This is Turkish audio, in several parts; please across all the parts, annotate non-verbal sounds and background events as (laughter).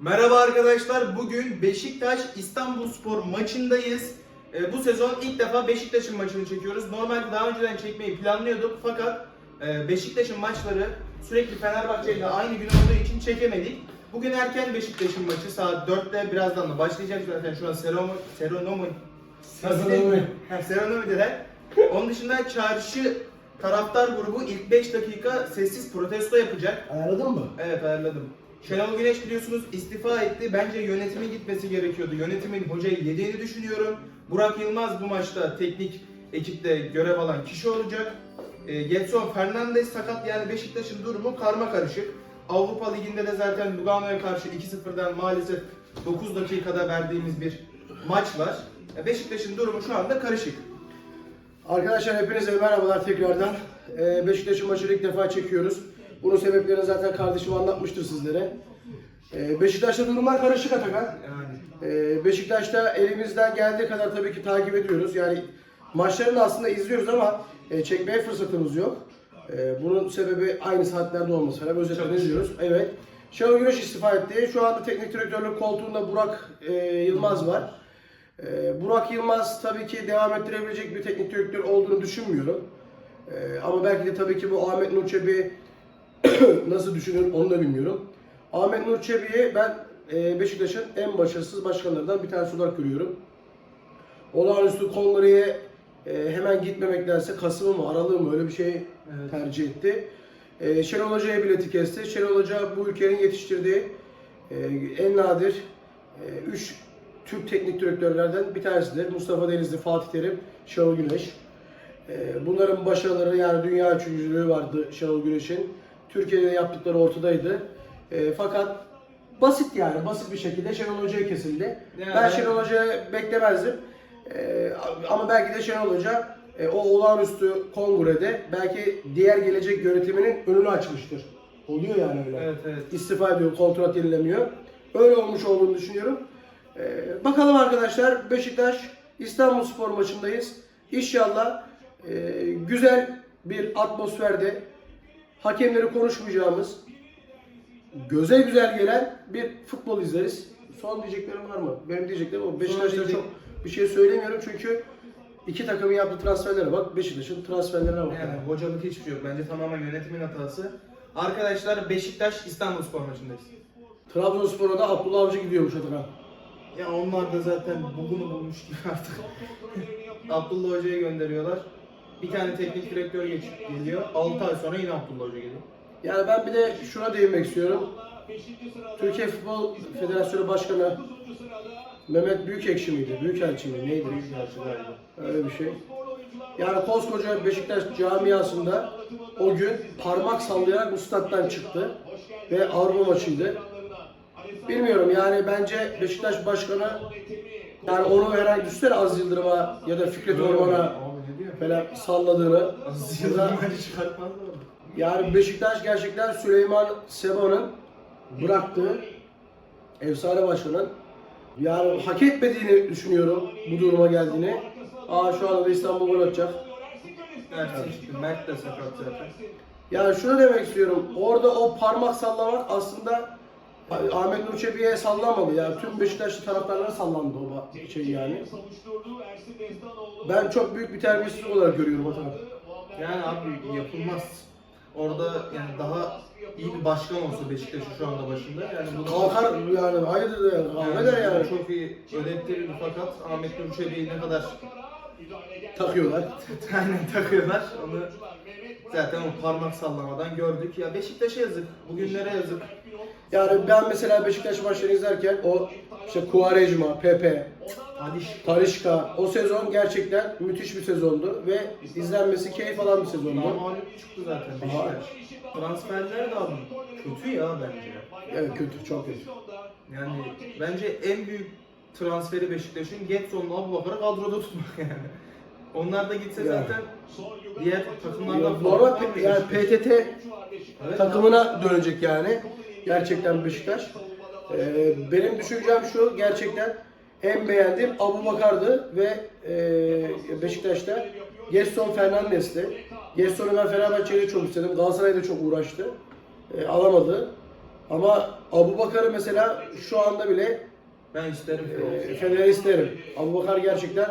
Merhaba arkadaşlar. Bugün Beşiktaş İstanbulspor maçındayız. Ee, bu sezon ilk defa Beşiktaş'ın maçını çekiyoruz. Normalde daha önceden çekmeyi planlıyorduk fakat e, Beşiktaş'ın maçları sürekli Fenerbahçe ile aynı gün olduğu için çekemedik. Bugün erken Beşiktaş'ın maçı saat 4'te birazdan da başlayacak zaten şu an seronomi seronomi Seronomi. Ha, seronomi dediler. Onun dışında çarşı taraftar grubu ilk 5 dakika sessiz protesto yapacak. Ayarladın mı? Evet ayarladım. Şenol Güneş biliyorsunuz istifa etti. Bence yönetimin gitmesi gerekiyordu. Yönetimin hocayı yediğini düşünüyorum. Burak Yılmaz bu maçta teknik ekipte görev alan kişi olacak. E, Getson Fernandes sakat yani Beşiktaş'ın durumu karma karışık. Avrupa Ligi'nde de zaten Lugano'ya karşı 2-0'dan maalesef 9 dakikada verdiğimiz bir maç var. Beşiktaş'ın durumu şu anda karışık. Arkadaşlar hepinize merhabalar tekrardan. Ee, Beşiktaş'ın maçını ilk defa çekiyoruz. Bunun sebeplerini zaten kardeşim anlatmıştır sizlere. Ee, Beşiktaş'ta durumlar karışık Atakan. Yani Ee, Beşiktaş'ta elimizden geldiği kadar tabii ki takip ediyoruz. Yani maçlarını aslında izliyoruz ama e, çekmeye fırsatımız yok. Ee, bunun sebebi aynı saatlerde olması. Hem özetlerini izliyoruz. Evet. Şenol Güneş istifa etti. Şu anda teknik direktörlük koltuğunda Burak e, Yılmaz var. E, Burak Yılmaz tabii ki devam ettirebilecek bir teknik direktör olduğunu düşünmüyorum. E, ama belki de tabii ki bu Ahmet Nur Çebi (coughs) nasıl düşünür onu da bilmiyorum. Ahmet Nur Çebi'yi ben e, Beşiktaş'ın en başarısız başkanlarından bir tanesi olarak görüyorum. Olağanüstü kongreye hemen gitmemektense Kasım'ı mı Aralık'ı mı öyle bir şey Evet. tercih etti. E, Şenol Hoca'ya bileti kesti. Şenol Hoca bu ülkenin yetiştirdiği e, en nadir 3 Türk teknik direktörlerden bir tanesidir. Mustafa Denizli, Fatih Terim, Şenol Güneş. Bunların başarıları yani dünya üçüncülüğü vardı Şenol Güneş'in. Türkiye'de yaptıkları ortadaydı. E, fakat basit yani basit bir şekilde Şenol Hoca'ya kesildi. Yani- ben Şenol Hoca'ya beklemezdim. E, ama belki de Şenol Hoca e, o olağanüstü kongrede belki diğer gelecek yönetiminin önünü açmıştır. Oluyor yani öyle. Evet evet. İstifa ediyor, kontrat yenilemiyor. Öyle olmuş olduğunu düşünüyorum. Ee, bakalım arkadaşlar Beşiktaş İstanbul Spor maçındayız. İnşallah e, güzel bir atmosferde hakemleri konuşmayacağımız göze güzel gelen bir futbol izleriz. Son diyeceklerim var mı? Benim diyeceklerim o. Beşiktaş'ta çok bir şey söylemiyorum çünkü iki takımın yaptığı transferlere bak. Beşiktaş'ın transferlerine bak. Yani hocalık hiçbir şey yok. Bence tamamen yönetimin hatası. Arkadaşlar Beşiktaş İstanbulspor maçındayız. Trabzonspor'a da Abdullah Avcı gidiyormuş Atakan. Ya onlar da zaten bugünü bulmuş gibi artık. (laughs) Abdullah Hoca'ya gönderiyorlar. Bir tane teknik direktör geliyor. 6 ay sonra yine Abdullah Hoca geliyor. Yani ben bir de şuna değinmek istiyorum. Türkiye Futbol Federasyonu Başkanı Mehmet Büyükekşi miydi? Büyükelçi mi? Neydi? Büyükelçi galiba. Öyle bir şey. Yani koskoca Beşiktaş camiasında o gün parmak sallayarak bu stat'tan çıktı. Ve Avrupa maçıydı. Bilmiyorum yani bence Beşiktaş Başkanı yani onu herhangi düşünsene Az Yıldırım'a ya da Fikret Orman'a Falan salladığını. Çıkartmazlar mı? Yani Beşiktaş gerçekten Süleyman Seba'nın bıraktığı efsane başkanın yani hak etmediğini düşünüyorum bu duruma geldiğini. Aa şu anda da İstanbul gol atacak. Mert de sakat zaten. Yani şunu demek istiyorum. Orada o parmak sallamak aslında Ahmet Nur Çebi'ye sallanmadı. Yani tüm Beşiktaşlı taraftarlara sallandı o şey yani. Ben çok büyük bir terbiyesizlik olarak görüyorum o tarafı. Yani abi yapılmaz. Orada yani daha iyi bir başkan olsa Beşiktaş'ın şu anda başında. Yani bu Kalkar yani hayırdır yani. Kavga eder yani. Çok iyi ödettirirdi fakat Ahmet Nur Çebi'yi ne kadar Takıyorlar. (laughs) Aynen takıyorlar. Onu zaten o parmak sallamadan gördük. Ya Beşiktaş'a yazık. Bugünlere yazık. Yani ben mesela Beşiktaş maçlarını izlerken o işte Quaresma, Pepe, Talişka o sezon gerçekten müthiş bir sezondu ve izlenmesi keyif alan bir sezondu. mağlup çıktı zaten Beşiktaş. Transferler de abi kötü ya bence. Evet kötü, çok kötü. Yani bence en büyük transferi Beşiktaş'ın Getson'la Abubakar'ı kadroda tutmak yani. Onlar da gitse Ya. zaten diğer takımlardan Normal yani PTT Evet. takımına dönecek yani. Gerçekten Beşiktaş. Ee, benim düşüncem şu gerçekten en beğendiğim Abu Bakar'dı ve e, Beşiktaş'ta Gerson Fernandes'ti. Gerson'u ben Fenerbahçe'de çok istedim. Galatasaray'da çok uğraştı. E, alamadı. Ama Abu Bakar'ı mesela şu anda bile Ben isterim e. Fener'e isterim. Abu Bakar gerçekten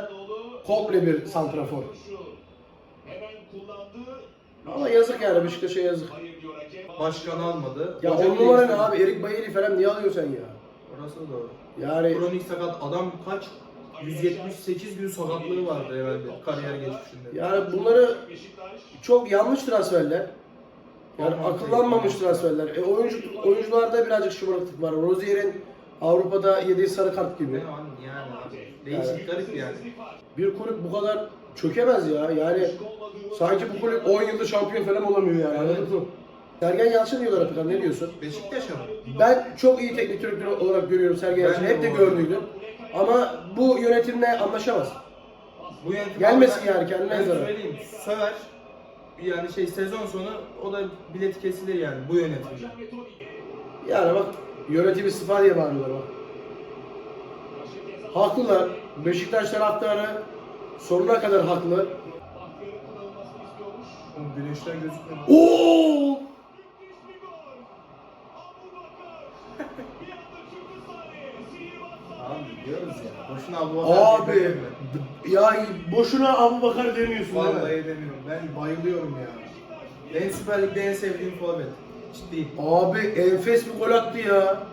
komple bir santrafor. Hemen kullandı. Ama yazık yani Beşiktaş'a yazık. Başkan almadı. Ya Hoca on numara ne abi? Erik Bayeri falan niye alıyorsun sen ya? Orası da doğru. Yani Kronik sakat adam kaç? 178 gün sakatlığı vardı herhalde kariyer geçmişinde. yani bunları çok yanlış transferler. Yani akıllanmamış transferler. E, oyuncu oyuncularda birazcık şımarıklık var. Rozier'in Avrupa'da yediği sarı kart gibi. Ne abi. Değişik garip yani. Bir kulüp bu kadar çökemez ya. Yani sanki bu kulüp 10 yıldır şampiyon falan olamıyor yani. Mı? Sergen Yalçın diyorlar Atakan ne diyorsun? Beşiktaş'a mı? Ben çok iyi teknik direktör olarak görüyorum Sergen Yalçın'ı. Hep de gördüydüm. Ama bu yönetimle anlaşamaz. Bu yönetim Gelmesin yani, kendine Ben zarar. söyleyeyim. Söver. Yani şey sezon sonu o da bilet kesilir yani bu yönetimde. Yani bak yönetim istifa diye bağırıyorlar bak. Haklılar. Beşiktaş taraftarı sonuna kadar haklı. Oğlum gözükmüyor. Oo! Abi diyoruz ya. Boşuna Abu Bakar Abi demiyorum ben. ya boşuna Abu Bakar demiyorsun değil mi? Vallahi demiyorum. Ben bayılıyorum ya. En Süper Lig'de en sevdiğim forvet. Ciddi. Abi enfes bir gol attı ya.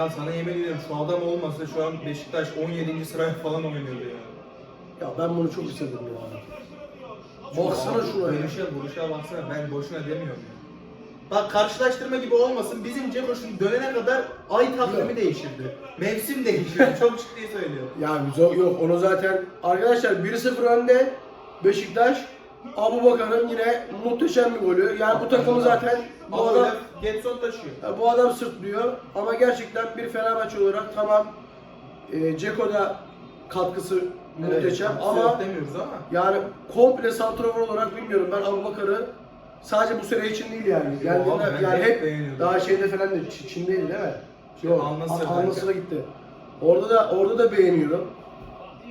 Ya sana yemin ediyorum şu adam olmasa şu an Beşiktaş 17. sıraya falan oynuyordu ya. Ya ben bunu çok istedim ya. Baksana Abi, şuna ya. Dönüşe vuruşa baksana ben boşuna demiyorum ya. Bak karşılaştırma gibi olmasın. Bizim Cekoş'un dönene kadar ay takvimi Yok. değişirdi. Mevsim değişiyor. (laughs) Çok ciddi söylüyorum. Ya güzel yok onu zaten arkadaşlar 1-0 önde Beşiktaş Abu Bakar'ın yine muhteşem bir golü. Yani bu takımı zaten Ama adam Getson taşıyor. Ya bu adam sırtlıyor ama gerçekten bir Fenerbahçe olarak tamam e, Ceko da katkısı muhteşem Evet, ama yok demiyoruz ama. yani komple santrafor olarak bilmiyorum ben Abu Bakar'ı sadece bu sene için değil yani. Geldiğinde ben yani hep daha şeyde falan da Çin'deydi değil mi? Yok, Al-Nassr Al- Al-Nassr'a belki. gitti. Orada da orada da beğeniyorum.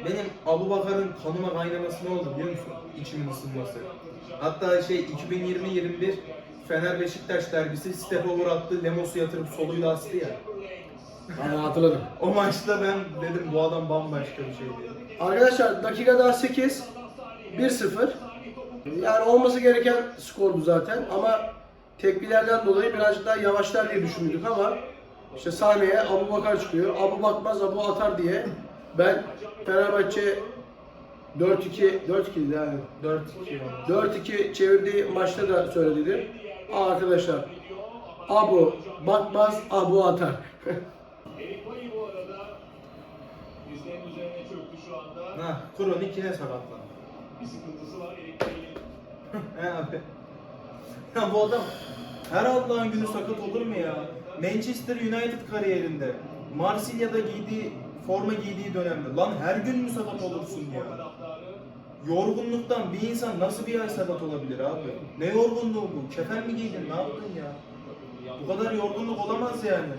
Benim Abu Bakar'ın kanıma kaynaması ne oldu biliyor musun? İçimin ısınması. Hatta şey 2020-21 Fener Beşiktaş derbisi step over attı. Lemos'u yatırıp soluyla astı ya. Yani hatırladım. O maçta ben dedim bu adam bambaşka bir şey diye. Arkadaşlar dakika daha 8 1-0. Yani olması gereken skordu zaten ama tepkilerden dolayı birazcık daha yavaşlar diye düşündük ama işte sahneye Abu Bakar çıkıyor. Abu bakmaz Abu atar diye ben Fenerbahçe 4-2 4-2 yani 4-2 oldu. 4-2 çevirdiği maçta da söyledim. Arkadaşlar Abu bakmaz Abu atar. Ha, kronik yine sakatlandı. Bir sıkıntısı var abi. Ya bu adam her Allah'ın günü sakat olur mu ya? Manchester United kariyerinde Marsilya'da giydiği forma giydiği dönemde lan her gün mü sakat olursun ya? Yorgunluktan bir insan nasıl bir ay sakat olabilir abi? Ne yorgunluğu bu? Kefen mi giydin? Ne yaptın ya? Bu kadar yorgunluk olamaz yani.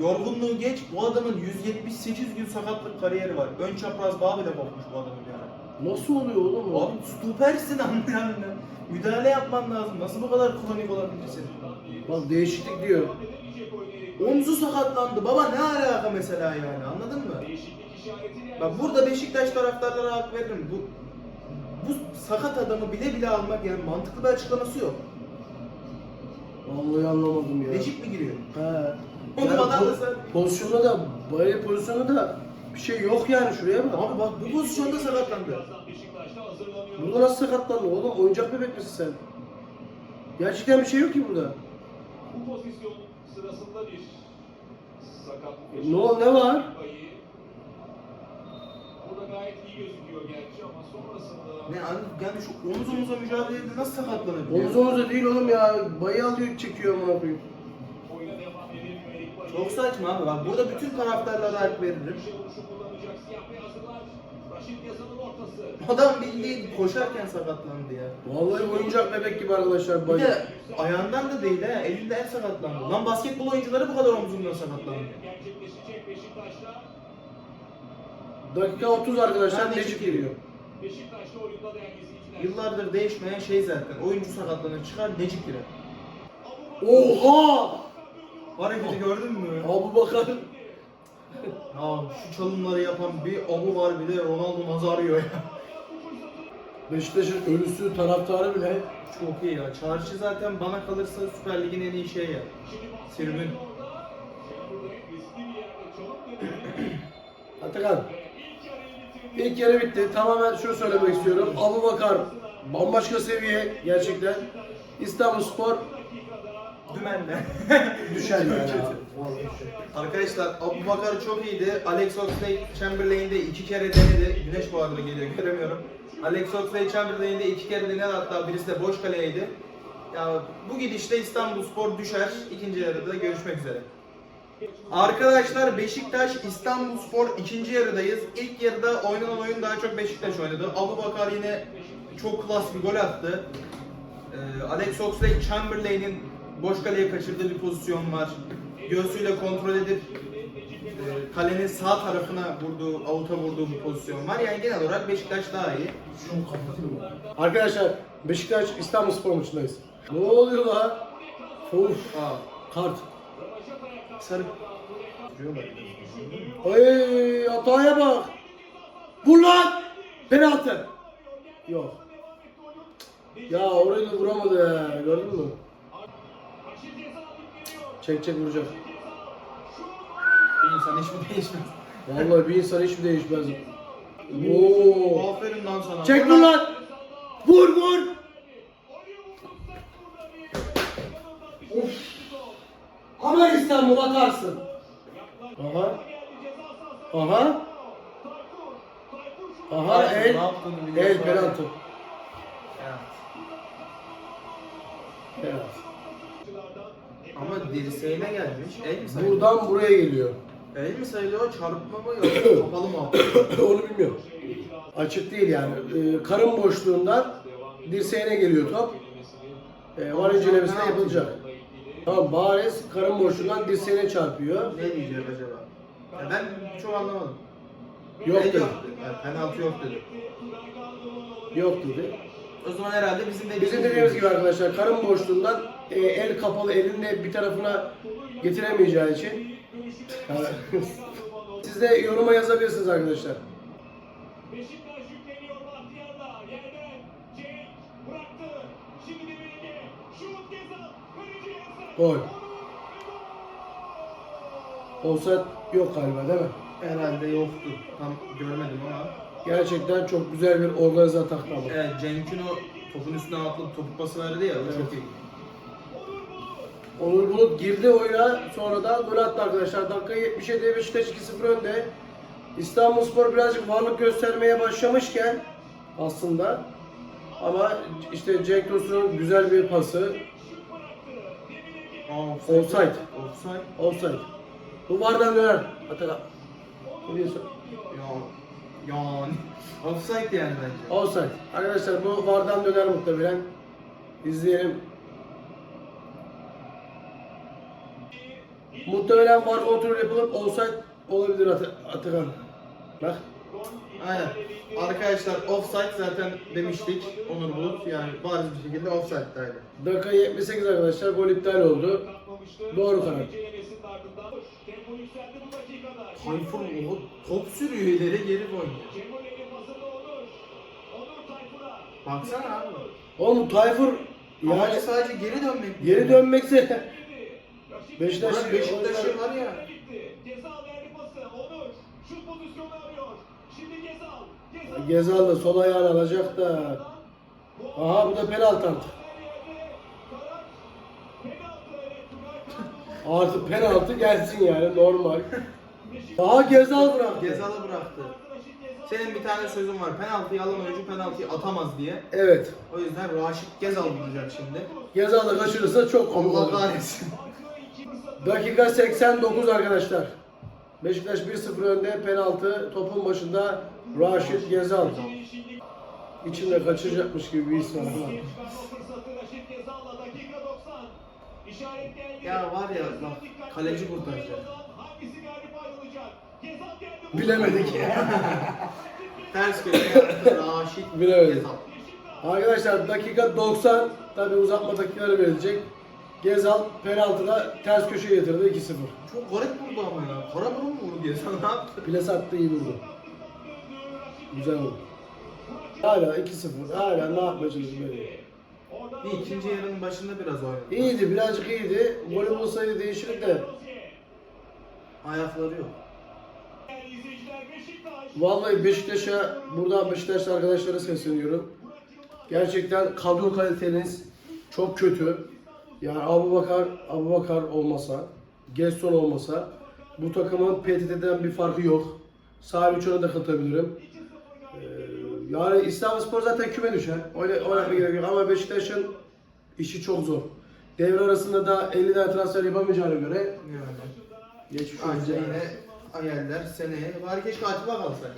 Yorgunluğu geç, bu adamın 178 gün sakatlık kariyeri var. Ön çapraz bağ bile kopmuş bu adamın yani. Nasıl oluyor oğlum o? Abi süpersin anlayan Müdahale yapman lazım. Nasıl bu kadar kronik olabilirsin? Bak değişiklik diyor. Omzu sakatlandı. Baba ne alaka mesela yani anladın mı? Bak burada Beşiktaş taraftarlara hak veririm. Bu bu sakat adamı bile bile almak yani mantıklı bir açıklaması yok. Vallahi anlamadım ya. Necip mi giriyor? He. Oğlum Yani adam po- da sen- pozisyonda da böyle pozisyonda da bir şey yok yani şuraya bak. Abi bak bu pozisyonda sakatlandı. Burada nasıl sakatlandın oğlum? Oyuncak bebek misin sen? Gerçekten bir şey yok ki burada. Bu pozisyon sırasında bir sakatlık Ne o ne var? Bayi. Burada gayet iyi gözüküyor gerçi ama sonrasında Ne abi yani şu omuz omuza mücadelede nasıl sakatlanabiliyor? Omuz omuza değil oğlum ya. Bayı alıyor çekiyor amına koyayım. oyuna devam Erik Bayi. Çok saçma abi bak burada bütün taraftarlara hak veririm. Ortası. Adam bildiğin koşarken sakatlandı ya. Vallahi oyuncak bebek gibi arkadaşlar Bir bayı. de ayağından da değil ha, elinde el sakatlandı. Lan basketbol oyuncuları bu kadar omzundan sakatlandı. Gerçekleşecek Beşiktaş'ta. Dakika 30 arkadaşlar Necip geliyor. Beşiktaş'ta oyunda değerli izleyiciler. Yıllardır değişmeyen şey zaten. Oyuncu sakatlanır çıkar Necip girer. Oha! Hareketi gördün mü? Abu Bakar. Ya şu çalımları yapan bir Abu var bir de Ronaldo Nazario ya. Beşiktaş'ın ölüsü taraftarı bile Çok iyi ya. Çarşı zaten bana kalırsa Süper Lig'in en iyi şeyi ya. Tribün. Atakan. İlk yarı bitti. Tamamen şunu söylemek istiyorum. Abu Bakar bambaşka seviye gerçekten. İstanbul Spor Dümenle. düşer yani. (laughs) Arkadaşlar Abu Bakar çok iyiydi. Alex Oxlade-Chamberlain'de iki kere denedi. Güneş bu arada geliyor göremiyorum. Alex Oxlade-Chamberlain'de iki kere denedi hatta birisi de boş kaleydi. Ya bu gidişte İstanbul Spor düşer. İkinci yarıda görüşmek üzere. Arkadaşlar Beşiktaş İstanbul Spor ikinci yarıdayız. İlk yarıda oynanan oyun daha çok Beşiktaş oynadı. Abu Bakar yine çok klas bir gol attı. Ee, Alex Oxlade-Chamberlain'in boş kaleye kaçırdığı bir pozisyon var. Göğsüyle kontrol edip e, kalenin sağ tarafına vurduğu, avuta vurduğu bir pozisyon var. Yani genel olarak Beşiktaş daha iyi. Arkadaşlar Beşiktaş İstanbul Spor maçındayız. Ne oluyor la? Uf, Aa, kart. Sarı. Ay hataya bak. Vur lan. Penaltı. Yok. Ya orayı da vuramadı ya. Gördün mü? Çek çek vuracak. Bir insan hiç mi değişmez? Vallahi bir insan hiç mi değişmez? Oo. Aferin lan sana. Çek vur lan. Vur vur. Of. Ama İstanbul atarsın. Aha. Aha. Aha el. El penaltı. Evet. Penaltı. Ama dirseğine gelmiş. El mi sayılıyor? Buradan buraya geliyor. El mi sayılıyor? Çarpma mı yoksa (coughs) kapalı mı? (coughs) Onu bilmiyorum. Açık değil yani. Ee, karın boşluğundan dirseğine geliyor top. Ee, incelemesi de yapılacak. Tamam bariz karın boşluğundan dirseğine çarpıyor. ne diyecek acaba? Ya ben çok anlamadım. Yok dedi. Yani penaltı yok dedi. Yok dedi. O zaman herhalde bizim dediğimiz, Bizim dediğimiz gibi arkadaşlar karın boşluğundan e, el kapalı elinde bir tarafına getiremeyeceği için siz de yoruma yazabilirsiniz arkadaşlar. Beşiktaş Gol. Offside yok galiba değil mi? Herhalde yoktu. Tam görmedim ama. Gerçekten çok güzel bir organize ataklı ama. Evet Cenk'in o topun üstüne atılıp topu pası verdi ya o çok iyi. Onur Bulut girdi oyuna sonra da gol attı arkadaşlar. Dakika 77'de Beşiktaş 2-0 önde. İstanbulspor birazcık varlık göstermeye başlamışken aslında ama işte Cenk Tosun'un güzel bir pası. Aa, Offside. Offside. Offside. Bu vardan döner. Atakan. Ne diyorsun? Ya. Yani. (laughs) Offside yani bence. Offside. Arkadaşlar bu vardan döner muhtemelen. İzleyelim. Muhtemelen var kontrol yapılıp offside olabilir At Atakan. Bak. Aynen. Arkadaşlar offside zaten demiştik Onur Bulut. Yani bariz bir şekilde offside'daydı. Dakika 78 arkadaşlar gol iptal oldu. Doğru karar. Tayfun o top sürüyor ileri geri oynuyor. Baksana abi. Oğlum Tayfur yani sadece geri dönmek. geri dönmekse (laughs) Beşiktaş Beşiktaş'ı var ya. Gezal verdi pası. Onur. Şut pozisyonu arıyor. Şimdi Gezal. Da sol ayağını alacak da. Aha bu da penaltı artık. Artık penaltı gelsin yani normal. Aha Gezal bıraktı. Gezal'ı bıraktı. Senin bir tane sözün var. Penaltıyı alan oyuncu penaltıyı atamaz diye. Evet. O yüzden Raşit Gezal bulacak şimdi. Gezal da kaçırırsa çok komik Allah olur. kahretsin. Dakika 89 arkadaşlar. Beşiktaş 1-0 önde penaltı topun başında Raşit Gezal. İçinde kaçıracakmış gibi bir his var. ama. fırsatı Raşit Gezal'la dakika 90. İşaret geldi. Ya var ya bak kaleci kurtaracak. Hangisi galip ayrılacak? Gezal geldi. Bilemedik. Ters köşe yaptı Bilemedim. Gezal. Arkadaşlar dakika 90 tabi uzatma dakikaları verilecek. Gezal penaltıda ters köşeye yatırdı 2-0. Çok garip vurdu ama ya. Kara burun mu vurdu Gezal ne yaptı? Plas attı iyi vurdu. Güzel vurdu. Hala 2-0. Hala ne çalışıyor böyle. İyi, ikinci yarının başında biraz oynadı. İyiydi, birazcık iyiydi. Golü bulsaydı değişirdi de. Ayakları yok. Beşiktaş Vallahi Beşiktaş'a, buradan Beşiktaşlı arkadaşlara sesleniyorum. Gerçekten kadro kaliteniz çok kötü. Yani Abu Bakar, Abu Bakar olmasa, Gesson olmasa bu takımın PTT'den bir farkı yok. Sahibi Çoğun'a da katabilirim. Ee, yani İstanbulspor zaten küme düşer. Öyle oynatma gerek yok ama Beşiktaş'ın işi çok zor. Devre arasında da 50 tane transfer yapamayacağına göre Yani. geçmiş Anca yine hayaller seneye. Bari keşke Atiba kalsak.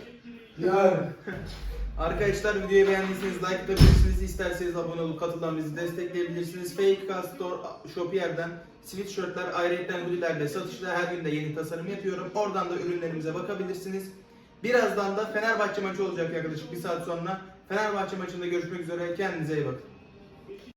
Yani. (laughs) Arkadaşlar videoyu beğendiyseniz like atabilirsiniz. İsterseniz abone olup katılan bizi destekleyebilirsiniz. Fake Store Shopier'den sweatshirtler, ayrıyetten hoodie'lerle satışta her gün de yeni tasarım yapıyorum. Oradan da ürünlerimize bakabilirsiniz. Birazdan da Fenerbahçe maçı olacak yaklaşık bir saat sonra. Fenerbahçe maçında görüşmek üzere. Kendinize iyi bakın.